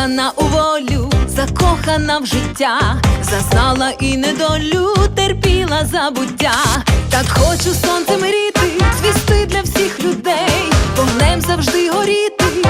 закохана у волю, закохана в життя, зазнала і недолю, терпіла забуття, так хочу сонце мріти, звісти для всіх людей, вогнем завжди горіти.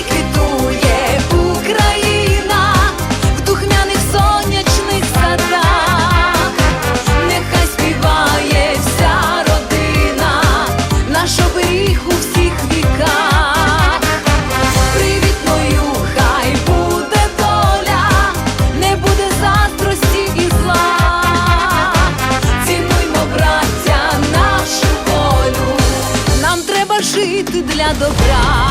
для добра.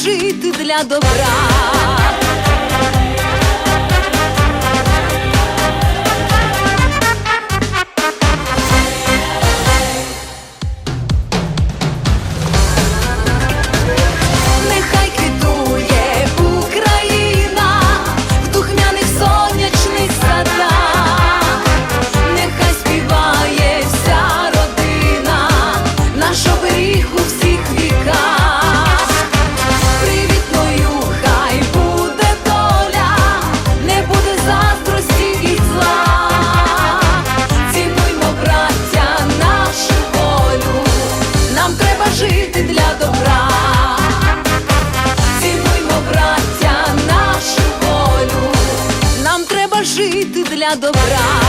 жити для добра. для добра.